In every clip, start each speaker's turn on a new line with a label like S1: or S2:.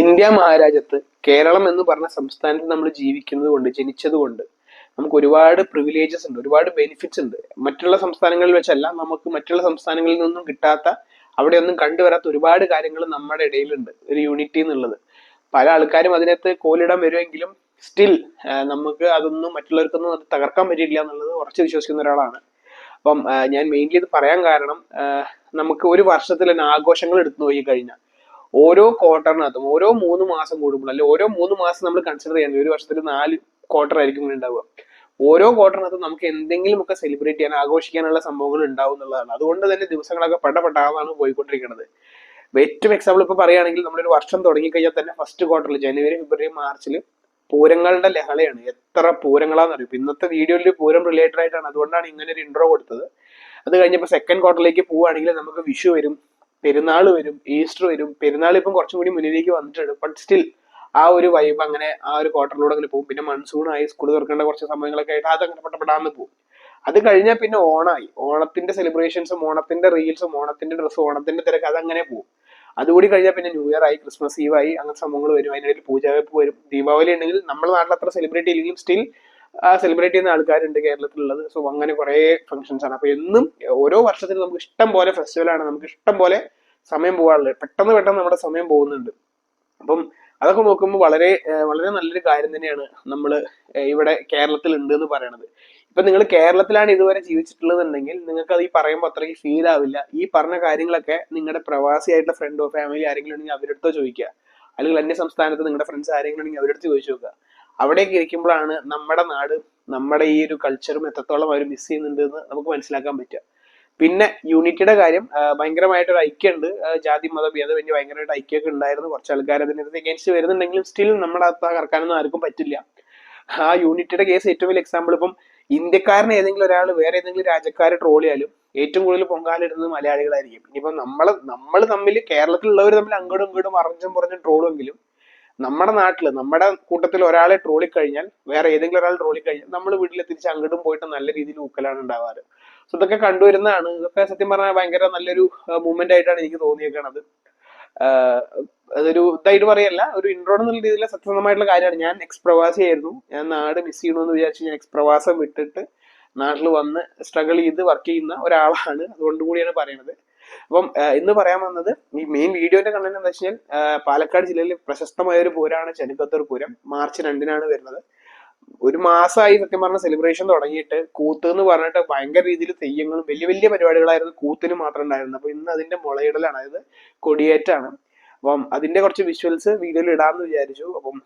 S1: India മഹാരാജ്യത്ത് Keralam എന്ന് പറഞ്ഞ സംസ്ഥാനത്ത് നമ്മൾ ജീവിക്കുന്നത് കൊണ്ട് ജനിച്ചത് കൊണ്ട് നമുക്ക് ഒരുപാട് പ്രിവിലേജസ് ഉണ്ട് ഒരുപാട് ബെനിഫിറ്റ്സ് ഉണ്ട്. മറ്റുള്ള സംസ്ഥാനങ്ങളിൽ വെച്ചല്ല നമുക്ക് മറ്റുള്ള സംസ്ഥാനങ്ങളിൽ നിന്നും കിട്ടാത്ത അവിടെ ഒന്നും കണ്ടുവരാത്ത ഒരുപാട് കാര്യങ്ങൾ നമ്മുടെ ഇടയിലുണ്ട്. ഒരു യൂണിറ്റി എന്നുള്ളത്. പല ആൾക്കാരും അതിനകത്ത് കോലിടാൻ വരുമെങ്കിലും സ്റ്റിൽ നമുക്ക് അതൊന്നും മറ്റുള്ളവർക്കൊന്നും അത് തകർക്കാൻ പറ്റില്ല എന്നുള്ളത് ഉറച്ചു വിശ്വസിക്കുന്ന ഒരാളാണ്. അപ്പം ഞാൻ മെയിൻലി ഇത് പറയാൻ കാരണം നമുക്ക് ഒരു വർഷത്തിൽ തന്നെ ആഘോഷങ്ങൾ എടുത്തു നോക്കി കഴിഞ്ഞാൽ ഓരോ ക്വാർട്ടറിനകത്തും ഓരോ മൂന്ന് മാസം കൂടുമ്പോൾ അല്ലെങ്കിൽ ഓരോ മൂന്ന് മാസം നമ്മൾ കൺസിഡർ ചെയ്യാൻ ഒരു വർഷത്തിൽ നാല് ക്വാർട്ടർ ആയിരിക്കും ഉണ്ടാവുക. ഓരോ ക്വാർട്ടറിനകത്തും നമുക്ക് എന്തെങ്കിലുമൊക്കെ സെലിബ്രേറ്റ് ചെയ്യാൻ ആഘോഷിക്കാനുള്ള സംഭവങ്ങൾ ഉണ്ടാവും എന്നുള്ളതാണ്. അതുകൊണ്ട് തന്നെ ദിവസങ്ങളൊക്കെ പടപെട്ടാതാണ് പോയിക്കൊണ്ടിരിക്കുന്നത്. ഏറ്റവും എക്സാമ്പിൾ ഇപ്പൊ പറയുകയാണെങ്കിൽ നമ്മളൊരു വർഷം തുടങ്ങിക്കഴിഞ്ഞാൽ തന്നെ ഫസ്റ്റ് ക്വാർട്ടറിൽ ജനുവരി ഫെബ്രുവരി മാർച്ചിൽ പൂരങ്ങളുടെ ലഹളയാണ്. എത്ര പൂരങ്ങളാന്ന് അറിയും? ഇന്നത്തെ വീഡിയോയിൽ പൂരം റിലേറ്റഡ് ആയിട്ടാണ്. അതുകൊണ്ടാണ് ഇങ്ങനെ ഒരു ഇൻട്രോ കൊടുത്തത്. അത് കഴിഞ്ഞപ്പോൾ സെക്കൻഡ് ക്വാർട്ടറിലേക്ക് പോവുകയാണെങ്കിൽ നമുക്ക് വിഷു വരും. പെരുന്നാൾ വരും ഈസ്റ്റർ വരും പെരുന്നാൾ ഇപ്പം കുറച്ചും കൂടി മുന്നിലേക്ക് വന്നിട്ടുണ്ട്. ബട്ട് സ്റ്റിൽ ആ ഒരു വൈബ് അങ്ങനെ ആ ഒരു ക്വാർട്ടറിലൂടെ അങ്ങനെ പോകും. പിന്നെ മൺസൂൺ ആയി സ്കൂൾ തുറക്കേണ്ട കുറച്ച് സമയങ്ങളൊക്കെ ആയിട്ട് അതങ്ങനെ പെട്ടപ്പെടാന്ന് പോകും. അത് കഴിഞ്ഞാൽ പിന്നെ ഓണായി. ഓണത്തിന്റെ സെലിബ്രേഷൻസും ഓണത്തിന്റെ റീൽസും ഓണത്തിന്റെ ഡ്രസ്സും ഓണത്തിന്റെ തിരക്ക് അതങ്ങനെ പോകും. അതുകൂടി കഴിഞ്ഞാൽ പിന്നെ ന്യൂ ഇയർ ആയി ക്രിസ്മസ് ഈവ് ആയി അങ്ങനത്തെ സംഭവങ്ങൾ വരും. അതിനിടയിൽ പൂജാവെപ്പ് വരും. ദീപാവലി ഉണ്ടെങ്കിൽ നമ്മുടെ നാട്ടിൽ അത്ര സെലിബ്രേറ്റ് ഇല്ലെങ്കിലും സ്റ്റിൽ സെലിബ്രേറ്റ് ചെയ്യുന്ന ആൾക്കാരുണ്ട് കേരളത്തിലുള്ളത്. സോ അങ്ങനെ കുറേ ഫംഗ്ഷൻസ് ആണ്. അപ്പൊ എന്നും ഓരോ വർഷത്തിലും നമുക്ക് ഇഷ്ടം പോലെ ഫെസ്റ്റിവൽ ആണ്. നമുക്ക് ഇഷ്ടം പോലെ സമയം പോകാറുള്ളത് പെട്ടെന്ന് പെട്ടെന്ന് നമ്മുടെ സമയം പോകുന്നുണ്ട്. അപ്പം അതൊക്കെ നോക്കുമ്പോൾ വളരെ വളരെ നല്ലൊരു കാര്യം തന്നെയാണ് നമ്മൾ ഇവിടെ കേരളത്തിൽ ഉണ്ട് എന്ന് പറയണത്. ഇപ്പൊ നിങ്ങൾ കേരളത്തിലാണ് ഇതുവരെ ജീവിച്ചിട്ടുള്ളതെന്നുണ്ടെങ്കിൽ നിങ്ങൾക്ക് അത് ഈ പറയുമ്പോൾ അത്രയ്ക്ക് ഫീൽ ആവില്ല. ഈ പറഞ്ഞ കാര്യങ്ങളൊക്കെ നിങ്ങളുടെ പ്രവാസി പ്രവാസിയായിട്ടുള്ള ഫ്രണ്ടോ ഫാമിലി ആരെങ്കിലും ഉണ്ടെങ്കിൽ അവരുടെ ചോദിക്കുക. അല്ലെങ്കിൽ അന്യ സംസ്ഥാനത്ത് നിങ്ങളുടെ ഫ്രണ്ട്സ് ആരെങ്കിലും ഉണ്ടെങ്കിൽ അവരടുത്ത് ചോദിച്ചു നോക്കുക. അവിടേക്ക് ഇരിക്കുമ്പോഴാണ് നമ്മുടെ നാട് നമ്മുടെ ഈ ഒരു കൾച്ചറും എത്രത്തോളം അവർ മിസ് ചെയ്യുന്നുണ്ട് എന്ന് നമുക്ക് മനസ്സിലാക്കാൻ പറ്റുക. പിന്നെ യൂണിറ്റിയുടെ കാര്യം ഭയങ്കരമായിട്ട് ഒരു ഐക്യമുണ്ട് ജാതി മത ഭേദമന്യേ ഭയങ്കരമായിട്ട് ഐക്യമൊക്കെ ഉണ്ടായിരുന്നു. കുറച്ച് ആൾക്കാർ അതിനെതിരെ എഗൻസ്റ്റ് വരുന്നുണ്ടെങ്കിലും സ്റ്റിൽ നമ്മുടെ അകത്ത് കറക്കാനൊന്നും ആർക്കും പറ്റില്ല. ആ യൂണിറ്റിയുടെ കേസ് ഏറ്റവും വലിയ എക്സാമ്പിൾ ഇപ്പം ഇന്ത്യക്കാരനെ ഏതെങ്കിലും ഒരാൾ വേറെ ഏതെങ്കിലും രാജ്യക്കാരെ ട്രോൾ ചെയ്യാലും ഏറ്റവും കൂടുതൽ പൊങ്കാലിടുന്നത് മലയാളികളായിരിക്കും. ഇനിയിപ്പം നമ്മൾ നമ്മൾ തമ്മിൽ കേരളത്തിലുള്ളവർ തമ്മിൽ അങ്ങോട്ടും ഇങ്ങോട്ടും അറിഞ്ഞും പറഞ്ഞും ട്രോളുമെങ്കിലും നമ്മുടെ നാട്ടിൽ നമ്മുടെ കൂട്ടത്തിൽ ഒരാളെ ട്രോളി കഴിഞ്ഞാൽ വേറെ ഏതെങ്കിലും ഒരാൾ ട്രോളി കഴിഞ്ഞാൽ നമ്മൾ വീട്ടിൽ തിരിച്ച് അങ്ങോട്ടും പോയിട്ട് നല്ല രീതിയിൽ ഊക്കലാണ് ഉണ്ടാവാറ്. സോ ഇതൊക്കെ കണ്ടുവരുന്നതാണ് ഇതൊക്കെ സത്യം പറഞ്ഞാൽ ഭയങ്കര നല്ലൊരു മൂവ്മെന്റ് ആയിട്ടാണ് എനിക്ക് തോന്നിയേക്കണത്. അതൊരു ഇതായിട്ട് പറയല്ല ഒരു ഇൻട്രോ എന്നുള്ള രീതിയിൽ സത്യസന്ധമായിട്ടുള്ള കാര്യമാണ്. ഞാൻ എക്സ് പ്രവാസി ആയിരുന്നു. ഞാൻ നാട് മിസ് ചെയ്യണമെന്ന് വിചാരിച്ച് ഞാൻ എക്സ് പ്രവാസം വിട്ടിട്ട് നാട്ടിൽ വന്ന് സ്ട്രഗിൾ ചെയ്ത് വർക്ക് ചെയ്യുന്ന ഒരാളാണ്. അതുകൊണ്ട് കൂടിയാണ് പറയുന്നത് അപ്പം ഇന്ന് പറയാൻ വന്നത് ഈ മെയിൻ വീഡിയോന്റെ കണ്ടന്റ് എന്താ വെച്ചാൽ പാലക്കാട് ജില്ലയിൽ പ്രശസ്തമായ ഒരു പൂരമാണ് ചെനിക്കത്തൂർ പൂരം. മാർച്ച് രണ്ടിനാണ് വരുന്നത്. ഒരു മാസമായി സത്യം പറഞ്ഞ സെലിബ്രേഷൻ തുടങ്ങിയിട്ട് കൂത്ത് എന്ന് പറഞ്ഞിട്ട് ഭയങ്കര രീതിയിൽ തെയ്യങ്ങളും വലിയ വലിയ പരിപാടികളായിരുന്നു കൂത്തിന് മാത്രം ഉണ്ടായിരുന്നത്. അപ്പൊ ഇന്ന് അതിന്റെ മുളയിടലാണ്. അതായത് കൊടിയേറ്റാണ്. അപ്പം അതിന്റെ കുറച്ച് വിഷ്വൽസ് വീഡിയോയിൽ ഇടാന്ന് വിചാരിച്ചു. അപ്പം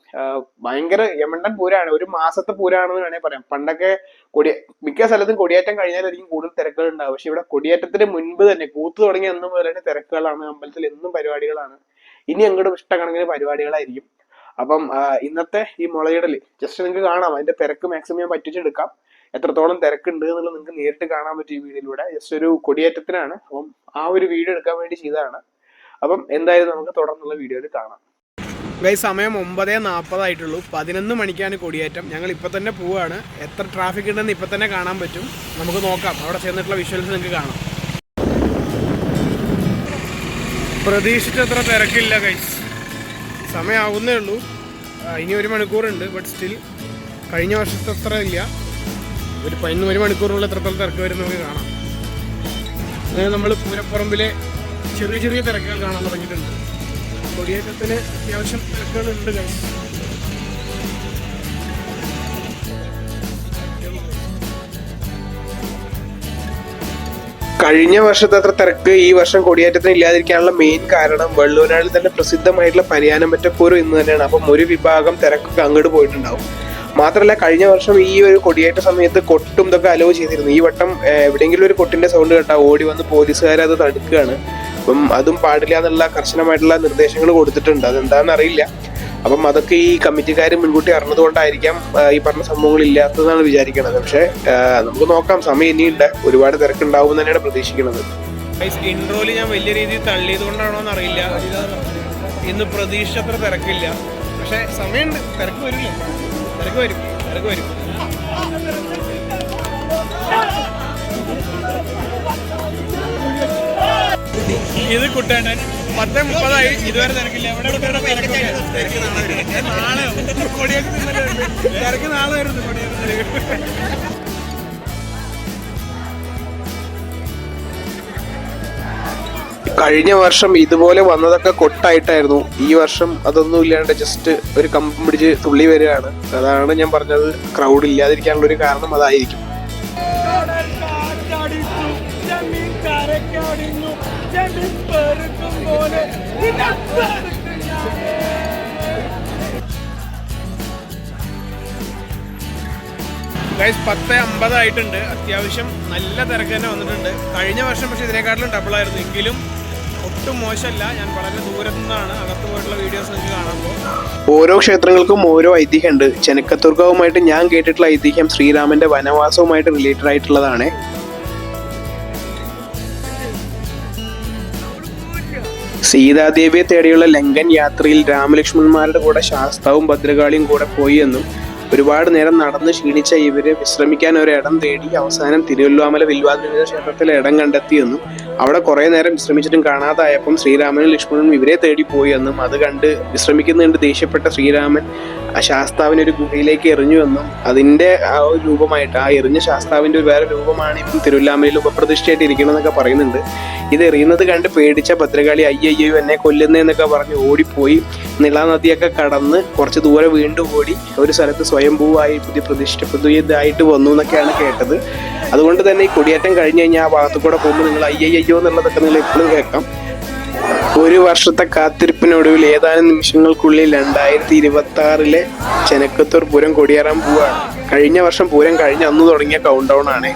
S1: ഭയങ്കര യമണ്ടൻ പൂരാണ്. ഒരു മാസത്തെ പൂരാണെന്ന് വേണേൽ പറയാം. പണ്ടൊക്കെ കൊടി മിക്ക സ്ഥലത്തും കൊടിയേറ്റം കഴിഞ്ഞാലായിരിക്കും കൂടുതൽ തിരക്കുകൾ ഉണ്ടാവും പക്ഷെ ഇവിടെ കൊടിയേറ്റത്തിന് മുൻപ് തന്നെ കൂത്ത് തുടങ്ങിയ എന്നും മുതൽ തന്നെ തിരക്കുകളാണ്. അമ്പലത്തിൽ എന്നും പരിപാടികളാണ്. ഇനി അങ്ങോട്ട് ഇഷ്ടക്കണക്കിന് പരിപാടികളായിരിക്കും. അപ്പം ഇന്നത്തെ ഈ മുളയിടൽ ജസ്റ്റ് നിങ്ങൾക്ക് കാണാം. അതിന്റെ തിരക്ക് മാക്സിമം ഞാൻ പറ്റിച്ചെടുക്കാം. എത്രത്തോളം തിരക്കുണ്ട് എന്നുള്ളത് നിങ്ങൾക്ക് നേരിട്ട് കാണാൻ പറ്റും ഈ വീഡിയോയിലൂടെ. ജസ്റ്റ് ഒരു കൊടിയേറ്റത്തിനാണ്. അപ്പം ആ ഒരു വീഡിയോ എടുക്കാൻ വേണ്ടി ചെയ്തതാണ്. അപ്പം എന്തായാലും നമുക്ക് തുടർന്നുള്ള വീഡിയോയിൽ കാണാം. ഗൈസ് സമയം ഒമ്പതേ നാൽപ്പതായിട്ടുള്ളൂ പതിനൊന്ന് മണിക്കാണ് കൊടിയേറ്റം. ഞങ്ങൾ ഇപ്പം തന്നെ പോവുകയാണ് എത്ര ട്രാഫിക് ഉണ്ടെന്ന് ഇപ്പം തന്നെ കാണാൻ പറ്റും. നമുക്ക് നോക്കാം. അവിടെ ചെന്നിട്ടുള്ള വിഷ്വൽസ് നിങ്ങൾക്ക് കാണാം. പ്രതീക്ഷിച്ചത്ര തിരക്കില്ല ഗൈസ് സമയമാവുന്നേ ഉള്ളൂ. ഇനി ഒരു മണിക്കൂറുണ്ട് ബട്ട് സ്റ്റിൽ കഴിഞ്ഞ വർഷത്തെ അത്ര ഇല്ല. ഒരു പതിനൊന്ന് ഒരു മണിക്കൂറുള്ള എത്രത്തോളം തിരക്ക് വരും നമുക്ക് കാണാം. നമ്മൾ പൂരപ്പറമ്പിലെ ചെറിയ ചെറിയ തിരക്കുകൾ കാണാൻ തുടങ്ങിയിട്ടുണ്ട്. കൊടിയേറ്റത്തിന് അത്യാവശ്യം തിരക്കുകളുണ്ട് ഗൈസ് കഴിഞ്ഞ വർഷത്തെ അത്ര തിരക്ക് ഈ വർഷം കൊടിയേറ്റത്തിന് ഇല്ലാതിരിക്കാനുള്ള മെയിൻ കാരണം വെള്ളൂരാളിൽ തന്നെ പ്രസിദ്ധമായിട്ടുള്ള പരിയാനമ്പറ്റപ്പൂരം ഇന്ന് തന്നെയാണ്. അപ്പം ഒരു വിഭാഗം തിരക്കൊക്കെ അങ്ങോട്ട് പോയിട്ടുണ്ടാവും. മാത്രമല്ല കഴിഞ്ഞ വർഷം ഈ ഒരു കൊടിയേറ്റ സമയത്ത് കൊട്ടും ഇതൊക്കെ അലോ ചെയ്തിരുന്നു. ഈ വട്ടം എവിടെയെങ്കിലും ഒരു കൊട്ടിന്റെ സൗണ്ട് കേട്ടാ ഓടി വന്ന് പോലീസുകാരത് തടുക്കുകയാണ്. അപ്പം അതും പാടില്ല എന്നുള്ള കർശനമായിട്ടുള്ള നിർദ്ദേശങ്ങൾ കൊടുത്തിട്ടുണ്ട്. അതെന്താണെന്ന് അറിയില്ല. അപ്പം അതൊക്കെ ഈ കമ്മിറ്റിക്കാർ മുൻകൂട്ടി അറിഞ്ഞതുകൊണ്ടായിരിക്കാം ഈ പറഞ്ഞ സംഭവങ്ങൾ ഇല്ലാത്തതെന്നാണ് വിചാരിക്കുന്നത് പക്ഷേ നമുക്ക് നോക്കാം. സമയം ഇനിയുണ്ട്. ഒരുപാട് തിരക്കുണ്ടാവും തന്നെയാണ് പ്രതീക്ഷിക്കുന്നത്. ഇൻട്രോയിൽ ഞാൻ വലിയ രീതിയിൽ തള്ളിയത് കൊണ്ടാണോ എന്നറിയില്ല. ഇന്ന് അത്ര തിരക്കില്ല. പക്ഷെ സമയമുണ്ട്. തിരക്ക് വരില്ല. തിരക്ക് വരും. തിരക്ക് വരും. ഇത് കുട്ടേണ്ടൻ പത്ത് മുപ്പതായി. ഇതുവരെ തിരക്കില്ല. എവിടെ? നാളെ. തിരക്ക് നാളെ വരുന്നു കഴിഞ്ഞ വർഷം ഇതുപോലെ വന്നതൊക്കെ കൊട്ടായിട്ടായിരുന്നു. ഈ വർഷം അതൊന്നും ഇല്ലാണ്ട് ജസ്റ്റ് ഒരു കമ്പം പിടിച്ച് തുള്ളി വരികയാണ്. അതാണ് ഞാൻ പറഞ്ഞത്. ക്രൗഡ് ഇല്ലാതിരിക്കാനുള്ള ഒരു കാരണം അതായിരിക്കും. ഗൈസ് പത്ത് അമ്പതായിട്ടുണ്ട്. അത്യാവശ്യം നല്ല തിരക്ക് തന്നെ വന്നിട്ടുണ്ട്. കഴിഞ്ഞ വർഷം പക്ഷേ ഇതിനെക്കാട്ടിലും ഡബിളായിരുന്നു എങ്കിലും ഒട്ടും മോശമല്ല. ഞാൻ വളരെ ദൂരത്തു നിന്നാണ് അകത്ത് പോയിട്ടുള്ള വീഡിയോസ് നിങ്ങൾക്ക് കാണുമ്പോൾ ഓരോ ക്ഷേത്രങ്ങൾക്കും ഓരോ ഐതിഹ്യമുണ്ട്. ചെനക്കത്തുർഗവുമായിട്ട് ഞാൻ കേട്ടിട്ടുള്ള ഐതിഹ്യം ശ്രീരാമന്റെ വനവാസവുമായിട്ട് റിലേറ്റഡ് ആയിട്ടുള്ളതാണ്. സീതാദേവിയെ തേടിയുള്ള ലങ്കൻ യാത്രയിൽ രാമലക്ഷ്മണന്മാരുടെ കൂടെ ശാസ്താവും ഭദ്രകാളിയും കൂടെ പോയി എന്നും ഒരുപാട് നേരം നടന്ന് ക്ഷീണിച്ച ഇവർ വിശ്രമിക്കാൻ ഒരു ഇടം തേടി അവസാനം തിരുവല്ലുവാമല വില്വാദ്രി ക്ഷേത്രത്തിൽ ഇടം കണ്ടെത്തിയെന്നും അവിടെ കുറെ നേരം വിശ്രമിച്ചിട്ടും കാണാതായപ്പം ശ്രീരാമനും ലക്ഷ്മണനും ഇവരെ തേടി പോയി എന്നും അത് കണ്ട് വിശ്രമിക്കുന്നുണ്ട് ദേഷ്യപ്പെട്ട ശ്രീരാമൻ ശാസ്താവിനെ ഒരു ഗുഹയിലേക്ക് എറിഞ്ഞു എന്നും അതിന്റെ ആ ഒരു രൂപമായിട്ട് ആ എറിഞ്ഞ ശാസ്താവിന്റെ ഒരു വേറെ രൂപമാണ് ഇപ്പം തിരുവല്ലാമലയിൽ ഉപപ്രതിഷ്ഠയായിട്ട് ഇരിക്കണമെന്നൊക്കെ പറയുന്നുണ്ട്. ഇത് എറിയുന്നത് കണ്ട് പേടിച്ച ഭദ്രകാളി അയ്യയ്യോ എന്നെ കൊല്ലുന്നതെന്നൊക്കെ പറഞ്ഞ് ഓടിപ്പോയി. നിള നദിയൊക്കെ കടന്ന് കുറച്ച് ദൂരെ വീണ്ടും ഓടി ഒരു സ്ഥലത്ത് സ്വയംഭൂവായി പുതിയ പ്രതിഷ്ഠ പുതിയതായിട്ട് വന്നു എന്നൊക്കെയാണ് കേട്ടത്. അതുകൊണ്ട് തന്നെ ഈ കൊടിയേറ്റം കഴിഞ്ഞ് കഴിഞ്ഞാൽ ആ ഭാഗത്തു കൂടെ പോകുമ്പോൾ നിങ്ങൾ അയ്യയ്യോ എന്നുള്ളതൊക്കെ നിങ്ങൾ എപ്പോഴും കേൾക്കാം. ഒരു വർഷത്തെ കാത്തിരിപ്പിനൊടുവിൽ ഏതാനും നിമിഷങ്ങൾക്കുള്ളിൽ രണ്ടായിരത്തി ഇരുപത്തി ആറിലെ ചെനക്കത്തൂർ പൂരം കൊടിയേറാൻ പോവുകയാണ്. കഴിഞ്ഞ വർഷം പൂരം കഴിഞ്ഞ് അന്ന് തുടങ്ങിയ കൗണ്ട് ഡൗൺ ആണ്.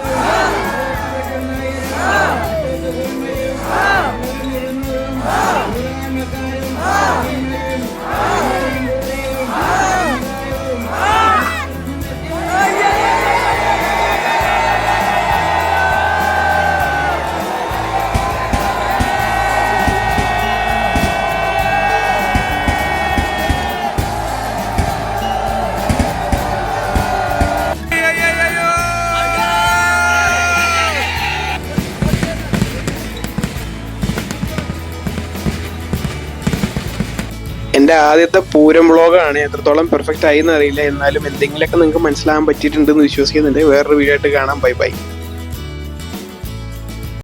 S1: എന്റെ ആദ്യത്തെ പൂരം വ്ളോഗാണ് എത്രത്തോളം പെർഫെക്റ്റ് ആയി എന്ന് അറിയില്ല എന്നാലും എന്തെങ്കിലുമൊക്കെ നിങ്ങൾക്ക് മനസ്സിലാകാൻ പറ്റിയിട്ടുണ്ടെന്ന് വിശ്വസിക്കുന്നുണ്ട്. വേറൊരു വീഡിയോ ആയിട്ട് കാണാം. Bye bye